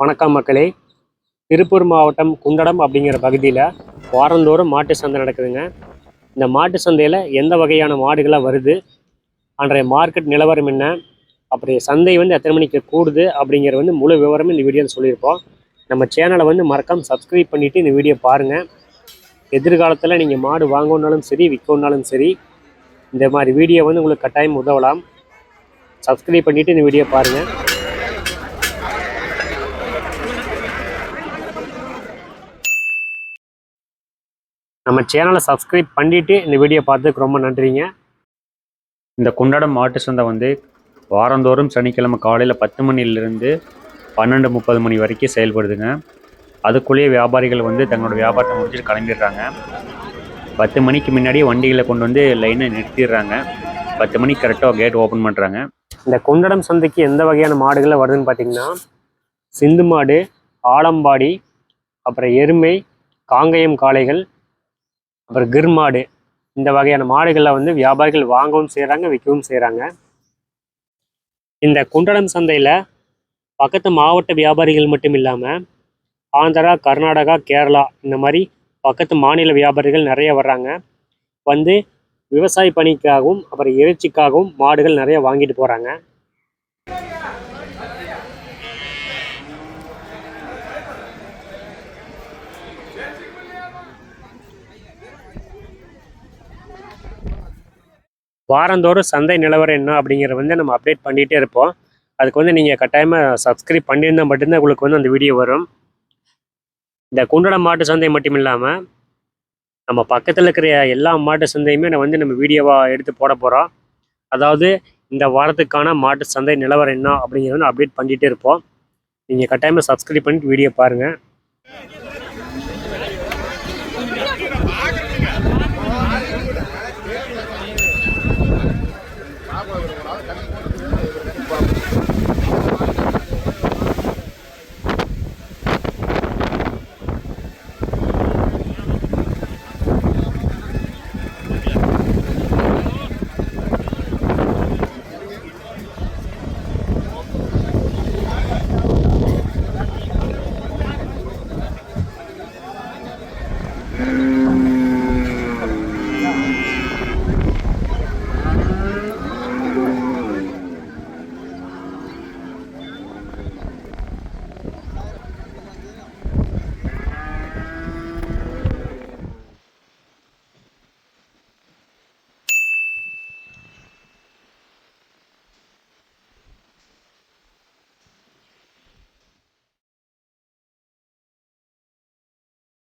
வணக்கம் மக்களே. திருப்பூர் மாவட்டம் குண்டடம் அப்படிங்கிற பகுதியில் வாரந்தோறும் மாட்டு சந்தை நடக்குதுங்க. இந்த மாட்டு சந்தையில் எந்த வகையான மாடுகளாக வருது? அன்றைய மார்க்கெட் நிலவரம் என்ன? அப்படி சந்தை வந்து எத்தனை மணிக்கு கூடுது? அப்படிங்கிற வந்து முழு விவரமும் இந்த வீடியோவில் சொல்லியிருப்போம் நம்ம சேனலை வந்து மறக்காமல் சப்ஸ்கிரைப் பண்ணிவிட்டு இந்த வீடியோ பாருங்கள் எதிர்காலத்தில் நீங்கள் மாடு வாங்கணுன்னாலும் சரி விற்கணுன்னாலும் சரி இந்த மாதிரி வீடியோ வந்து உங்களுக்கு கட்டாயம் உதவலாம். சப்ஸ்கிரைப் பண்ணிவிட்டு இந்த வீடியோ பாருங்கள் நம்ம சேனலை சப்ஸ்கிரைப் பண்ணிவிட்டு இந்த வீடியோ பார்த்ததுக்கு ரொம்ப நன்றிங்க. இந்த குண்டடம் மாட்டு சந்தை வந்து வாரந்தோறும் சனிக்கிழமை காலையில் பத்து மணிலேருந்து பன்னெண்டு முப்பது மணி வரைக்கும் செயல்படுதுங்க. அதுக்குள்ளேயே வியாபாரிகள் வந்து தங்களோட வியாபாரத்தை முடிச்சுட்டு கிளம்பிடுறாங்க. பத்து மணிக்கு முன்னாடியே வண்டிகளை கொண்டு வந்து லைனை நிறுத்திடுறாங்க. பத்து மணிக்கு கரெக்டாக கேட் ஓப்பன் பண்ணுறாங்க இந்த குண்டடம் சந்தைக்கு எந்த வகையான மாடுகள் வருதுன்னு பார்த்தீங்கன்னா சிந்து மாடு ஆலம்பாடி அப்புறம் எருமை காங்கயம் காளைகள் அப்புறம் கிர் மாடு இந்த வகையான மாடுகளை வந்து வியாபாரிகள் வாங்கவும் செய்கிறாங்க விற்கவும் செய்கிறாங்க இந்த குண்டடம் சந்தையில் பக்கத்து மாவட்ட வியாபாரிகள் மட்டும் இல்லாமல் ஆந்திரா கர்நாடகா கேரளா இந்த மாதிரி பக்கத்து மாநில வியாபாரிகள் நிறைய வர்றாங்க. வந்து விவசாய பணிக்காகவும் அப்புறம் இறைச்சிக்காகவும் மாடுகள் நிறைய வாங்கிட்டு போகிறாங்க வாரந்தோறும் சந்தை நிலவரம் என்ன அப்படிங்கிறத வந்து நம்ம அப்டேட் பண்ணிகிட்டே இருப்போம். அதுக்கு வந்து நீங்கள் கட்டாயமாக சப்ஸ்கிரைப் பண்ணியிருந்தால் மட்டும்தான் உங்களுக்கு வந்து அந்த வீடியோ வரும். இந்த குண்டடம் மாட்டு சந்தை மட்டும் இல்லாமல் நம்ம பக்கத்தில் இருக்கிற எல்லா மாட்டு சந்தையுமே நான் வந்து நம்ம வீடியோவாக எடுத்து போட போகிறோம் அதாவது இந்த வாரத்துக்கான மாட்டு சந்தை நிலவரம் என்ன அப்படிங்கிறத வந்து அப்டேட் பண்ணிகிட்டே இருப்போம். நீங்கள் கட்டாயமாக சப்ஸ்கிரைப் பண்ணிட்டு வீடியோ பாருங்கள்